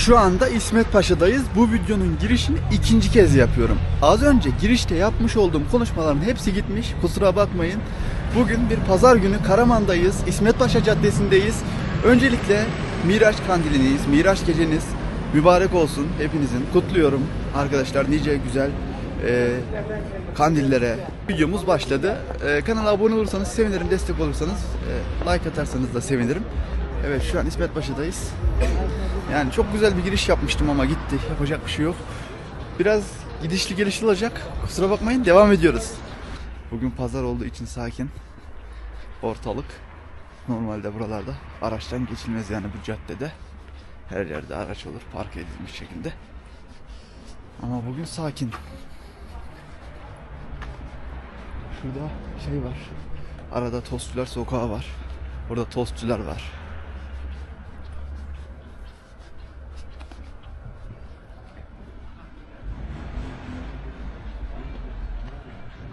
Şu anda İsmet Paşa'dayız. Bu videonun girişini ikinci kez yapıyorum. Az önce girişte yapmış olduğum konuşmaların hepsi gitmiş. Kusura bakmayın. Bugün bir pazar günü Karaman'dayız. İsmet Paşa Caddesi'ndeyiz. Öncelikle Miraç Kandili'niz, Miraç geceniz mübarek olsun hepinizin. Kutluyorum arkadaşlar nice güzel e, kandillere. Videomuz başladı. E, kanala abone olursanız sevinirim, destek olursanız e, like atarsanız da sevinirim. Evet şu an İsmet Paşa'dayız. Yani çok güzel bir giriş yapmıştım ama gitti. Yapacak bir şey yok. Biraz gidişli gelişli olacak. Kusura bakmayın devam ediyoruz. Bugün pazar olduğu için sakin. Ortalık. Normalde buralarda araçtan geçilmez yani bu caddede. Her yerde araç olur park edilmiş şekilde. Ama bugün sakin. Şurada şey var. Arada tostçular sokağı var. Burada tostçular var.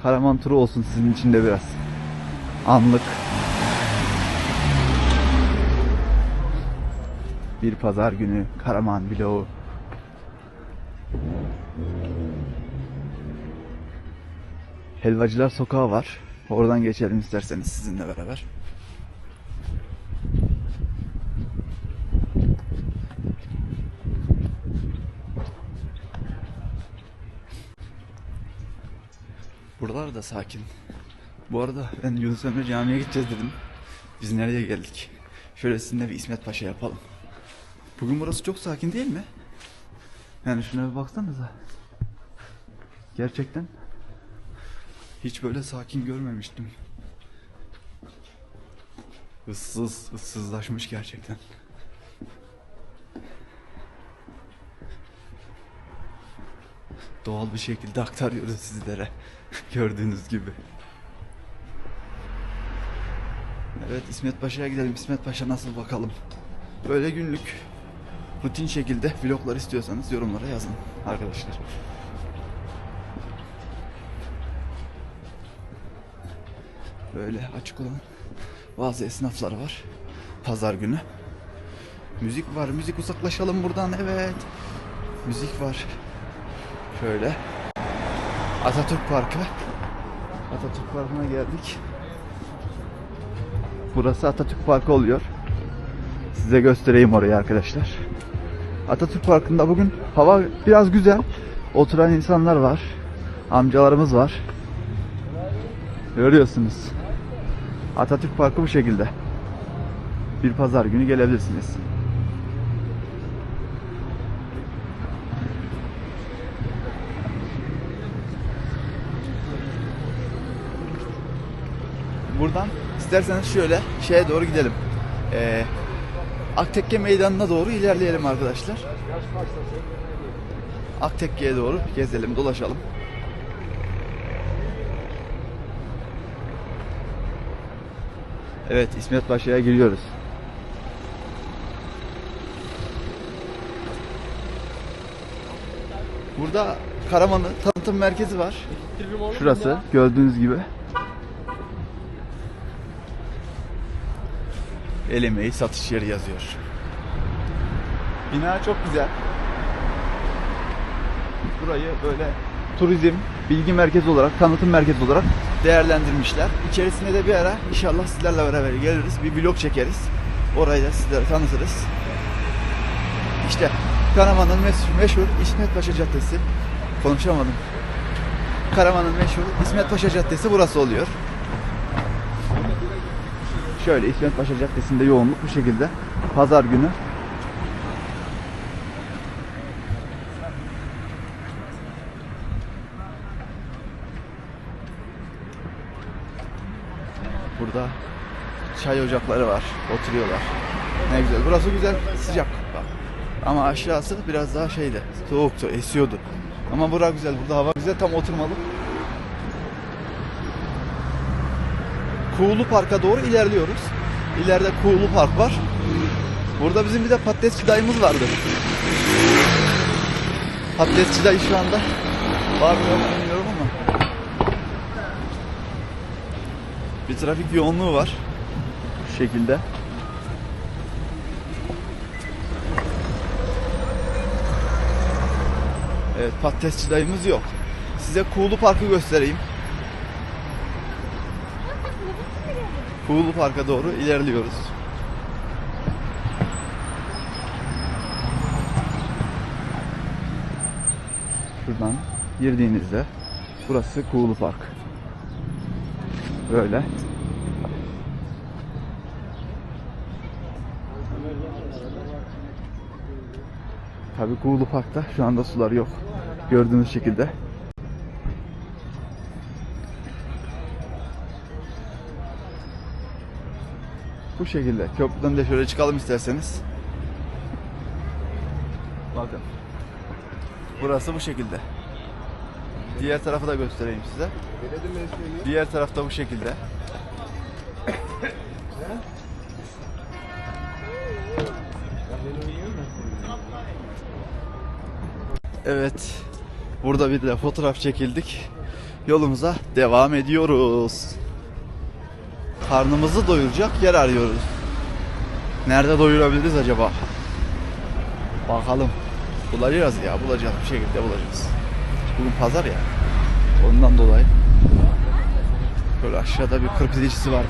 Karaman turu olsun sizin için de biraz. Anlık. Bir pazar günü Karaman vlogu. Helvacılar sokağı var. Oradan geçelim isterseniz sizinle beraber. Buralar da sakin. Bu arada ben Yunus Emre Camii'ye gideceğiz dedim. Biz nereye geldik? Şöyle sizinle bir İsmet Paşa yapalım. Bugün burası çok sakin değil mi? Yani şuna bir baksanıza. Gerçekten hiç böyle sakin görmemiştim. Issız, ıssızlaşmış gerçekten. Doğal bir şekilde aktarıyoruz sizlere. Gördüğünüz gibi. Evet İsmet Paşa'ya gidelim. İsmet Paşa nasıl bakalım. Böyle günlük rutin şekilde vloglar istiyorsanız yorumlara yazın arkadaşlar. Böyle açık olan bazı esnaflar var. Pazar günü. Müzik var. Müzik uzaklaşalım buradan. Evet. Müzik var. Şöyle. Atatürk Parkı. Atatürk Parkı'na geldik. Burası Atatürk Parkı oluyor. Size göstereyim orayı arkadaşlar. Atatürk Parkı'nda bugün hava biraz güzel. Oturan insanlar var. Amcalarımız var. Görüyorsunuz. Atatürk Parkı bu şekilde. Bir pazar günü gelebilirsiniz. Buradan isterseniz şöyle şeye doğru gidelim. Ee, Aktekke Meydanı'na doğru ilerleyelim arkadaşlar. Aktekke'ye doğru gezelim, dolaşalım. Evet, İsmet Paşa'ya giriyoruz. Burada Karaman'ın tanıtım merkezi var. Şurası gördüğünüz gibi. El emeği satış yeri yazıyor. Bina çok güzel. Burayı böyle turizm, bilgi merkezi olarak, tanıtım merkezi olarak değerlendirmişler. İçerisinde de bir ara inşallah sizlerle beraber geliriz. Bir vlog çekeriz. Orayı da sizlere tanıtırız. İşte Karaman'ın meşhur, meşhur İsmet Paşa Caddesi. Konuşamadım. Karaman'ın meşhur İsmet Paşa Caddesi burası oluyor. Şöyle İsmet Paşa Caddesi'nde yoğunluk bu şekilde. Pazar günü. Burada çay ocakları var. Oturuyorlar. Ne güzel. Burası güzel, sıcak. Bak. Ama aşağısı biraz daha şeydi. Soğuktu, esiyordu. Ama bura güzel. Burada hava güzel. Tam oturmalı. Kuğulu Park'a doğru ilerliyoruz. İleride Kuğulu Park var. Burada bizim bir de patatesçi dayımız vardı. Patatesçi dayı şu anda var mı bilmiyorum ama. Bir trafik yoğunluğu var. Şu şekilde. Evet patatesçi dayımız yok. Size Kuğulu Park'ı göstereyim. Kuğulu Park'a doğru ilerliyoruz. Şuradan girdiğinizde burası Kuğulu Park. Böyle. Tabii Kuğulu Park'ta şu anda sular yok. Gördüğünüz şekilde. Bu şekilde. Köprüden de şöyle çıkalım isterseniz. Bakın. Burası bu şekilde. Diğer tarafı da göstereyim size. Diğer tarafta bu şekilde. Evet. Burada bir de fotoğraf çekildik. Yolumuza devam ediyoruz. Karnımızı doyuracak yer arıyoruz. Nerede doyurabiliriz acaba? Bakalım. Bulacağız ya, bulacağız bir şekilde bulacağız. Bugün pazar ya. Ondan dolayı. Böyle aşağıda bir kırpidecisi vardı.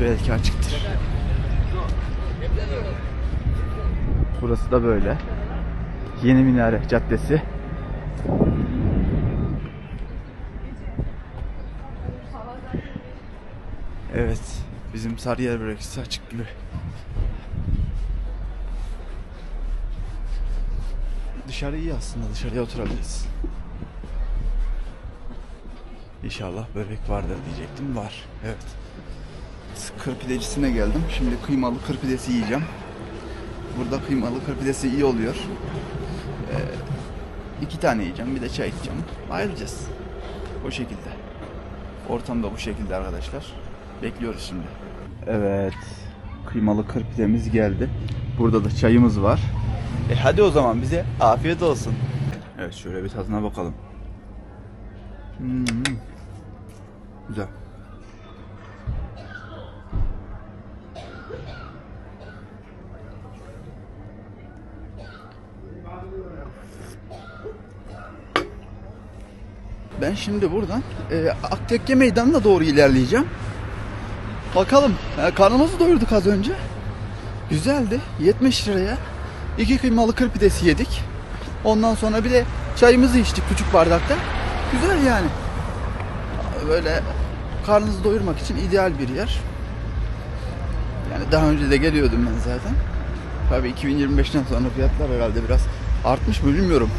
Belki açıktır. Burası da böyle. Yeni Minare Caddesi. Evet, bizim Sarıyer böreğisi açık gibi. Dışarı iyi aslında, dışarıya oturabiliriz. İnşallah börek vardır diyecektim, var. Evet. Kır pidecisine geldim. Şimdi kıymalı kır pidesi yiyeceğim. Burada kıymalı kır pidesi iyi oluyor. Ee, iki tane yiyeceğim, bir de çay içeceğim. Ayrılacağız. O şekilde. Ortam da bu şekilde arkadaşlar. Bekliyoruz şimdi. Evet. Kıymalı kır pidemiz geldi. Burada da çayımız var. E hadi o zaman bize afiyet olsun. Evet şöyle bir tadına bakalım. Hmm. Güzel. Ben şimdi buradan e, Aktekke Meydanı'na doğru ilerleyeceğim. Bakalım. E, karnımızı doyurduk az önce. Güzeldi. 70 liraya. iki kıymalı kır pidesi yedik. Ondan sonra bir de çayımızı içtik küçük bardakta. Güzel yani. Böyle karnınızı doyurmak için ideal bir yer. Yani daha önce de geliyordum ben zaten. Tabii 2025'ten sonra fiyatlar herhalde biraz artmış mı bilmiyorum.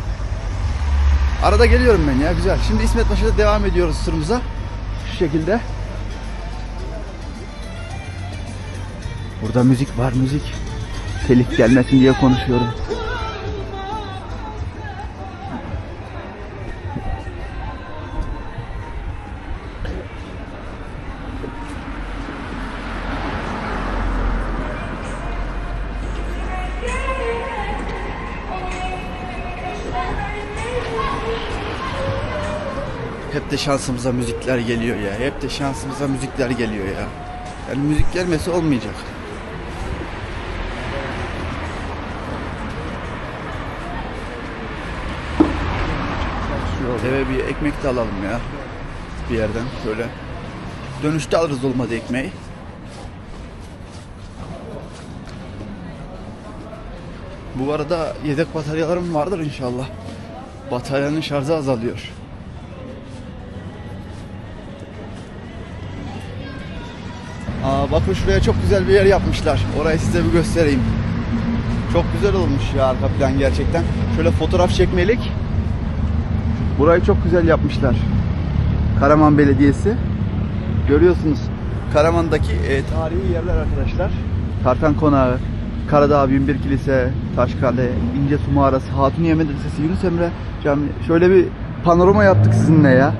Arada geliyorum ben ya güzel. Şimdi İsmet Paşa'da devam ediyoruz turumuza. Şu şekilde. Burada müzik var müzik. Telif gelmesin diye konuşuyorum. Hep de şansımıza müzikler geliyor ya. Hep de şansımıza müzikler geliyor ya. Yani müzik gelmesi olmayacak. Eve bir ekmek de alalım ya. Bir yerden şöyle. Dönüşte alırız olmadı ekmeği. Bu arada yedek bataryalarım vardır inşallah. Bataryanın şarjı azalıyor. Aa, bakın şuraya çok güzel bir yer yapmışlar. Orayı size bir göstereyim. Çok güzel olmuş ya arka plan gerçekten. Şöyle fotoğraf çekmelik. Burayı çok güzel yapmışlar. Karaman Belediyesi. Görüyorsunuz. Karaman'daki e, tarihi yerler arkadaşlar. Tarkan Konağı, Karadağ Binbir Kilise, Taşkale, İnce Su Mağarası, Hatuniye Medresesi, Yunus Emre Camii. Şöyle bir panorama yaptık sizinle ya.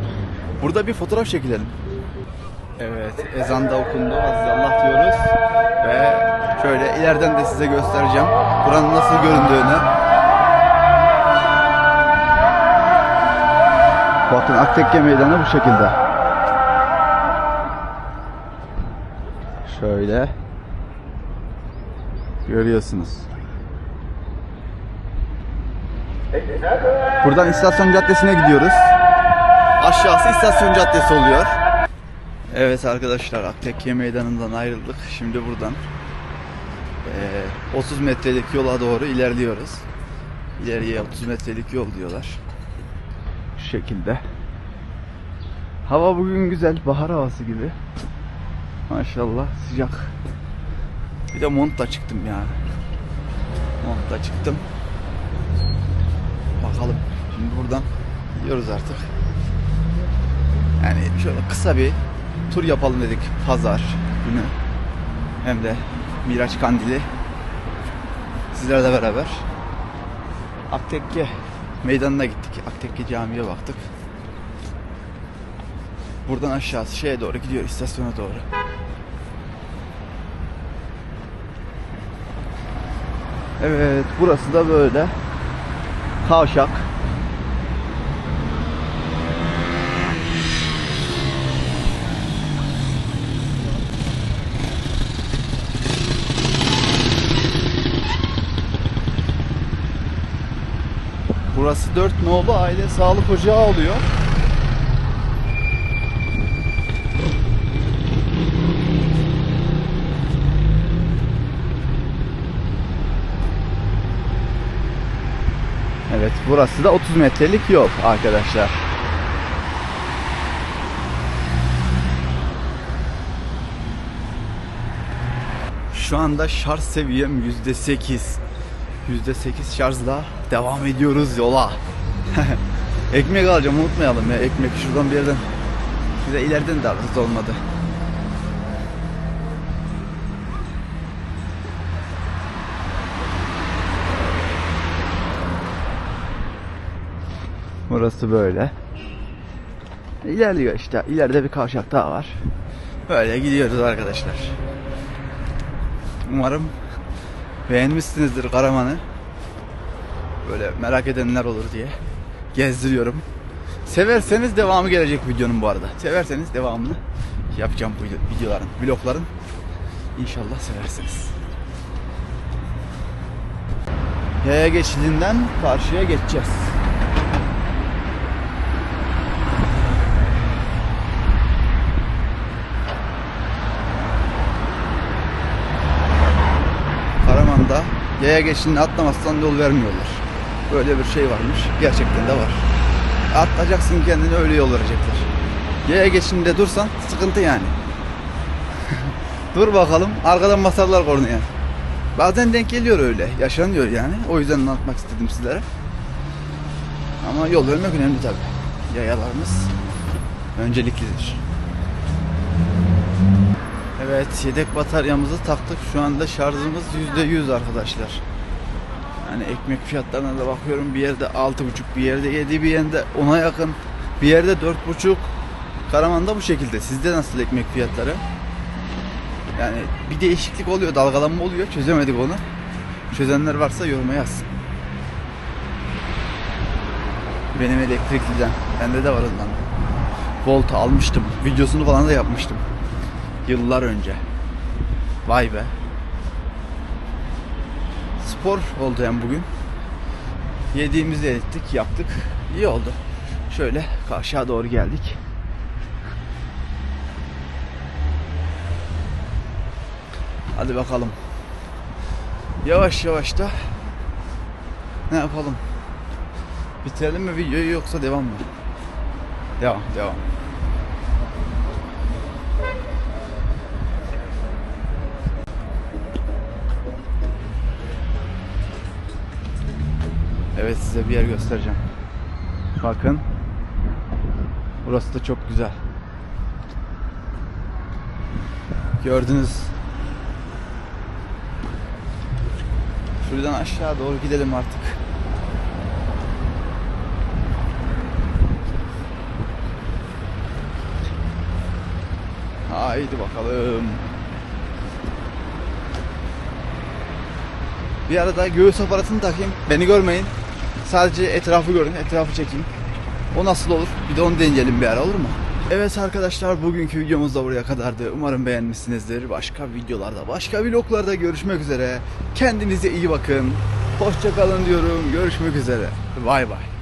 Burada bir fotoğraf çekilelim. Evet, ezan da okundu. Aziz Allah diyoruz. Ve şöyle ileriden de size göstereceğim. Buranın nasıl göründüğünü. Bakın Aktekke Meydanı bu şekilde. Şöyle. Görüyorsunuz. Buradan istasyon caddesine gidiyoruz. Aşağısı istasyon caddesi oluyor. Evet arkadaşlar Aktekke meydanından ayrıldık. Şimdi buradan eee, 30 metrelik yola doğru ilerliyoruz. İleriye 30 metrelik yol diyorlar. Şekilde. Hava bugün güzel, bahar havası gibi. Maşallah sıcak. Bir de montla çıktım ya. Montla çıktım. Bakalım. Şimdi buradan gidiyoruz artık. Yani şöyle kısa bir tur yapalım dedik pazar günü. Hem de Miraç Kandili sizlerle beraber Aktekke meydanına gittik. Aktekke camiye baktık. Buradan aşağısı şeye doğru gidiyor istasyona doğru. Evet burası da böyle. Kavşak. Burası 4 nolu aile sağlık ocağı oluyor. Evet burası da 30 metrelik yol arkadaşlar. Şu anda şarj seviyem %8. %8 şarjla devam ediyoruz yola. Ekmek alacağım unutmayalım ya. Ekmek şuradan bir yerden. Bize ileriden de alırız olmadı. Burası böyle. İlerliyor işte. İleride bir kavşak daha var. Böyle gidiyoruz arkadaşlar. Umarım beğenmişsinizdir Karaman'ı. Böyle merak edenler olur diye gezdiriyorum. Severseniz devamı gelecek videonun bu arada. Severseniz devamını yapacağım bu video- videoların, vlogların. İnşallah seversiniz. Yaya geçidinden karşıya geçeceğiz. Karaman'da yaya geçidini atlamazsan yol vermiyorlar. Böyle bir şey varmış. Gerçekten de var. Atlayacaksın kendini öyle yol verecekler. Yaya geçidinde dursan sıkıntı yani. Dur bakalım. Arkadan basarlar kornaya. Bazen denk geliyor öyle. Yaşanıyor yani. O yüzden anlatmak istedim sizlere. Ama yol vermek önemli tabi. Yayalarımız önceliklidir. Evet yedek bataryamızı taktık. Şu anda şarjımız %100 arkadaşlar. Yani ekmek fiyatlarına da bakıyorum. Bir yerde 6,5 bir yerde 7 bir yerde 10'a yakın. Bir yerde 4,5 Karaman'da bu şekilde. Sizde nasıl ekmek fiyatları? Yani bir değişiklik oluyor, dalgalanma oluyor. Çözemedik onu. Çözenler varsa yoruma yazsın. Benim elektrikliden. Bende de var ondan. Volt almıştım. Videosunu falan da yapmıştım. Yıllar önce. Vay be. Spor oldu hem bugün. Yediğimizi ettik, yaptık. İyi oldu. Şöyle aşağı doğru geldik. Hadi bakalım. Yavaş yavaş da ne yapalım? Bitirelim mi videoyu yoksa devam mı? Devam, devam. Evet size bir yer göstereceğim. Bakın. Burası da çok güzel. Gördünüz. Şuradan aşağı doğru gidelim artık. Haydi bakalım. Bir arada göğüs aparatını takayım. Beni görmeyin. Sadece etrafı görün. Etrafı çekeyim. O nasıl olur? Bir de onu deneyelim bir ara olur mu? Evet arkadaşlar bugünkü videomuz da buraya kadardı. Umarım beğenmişsinizdir. Başka videolarda, başka vloglarda görüşmek üzere. Kendinize iyi bakın. Hoşçakalın diyorum. Görüşmek üzere. Bay bay.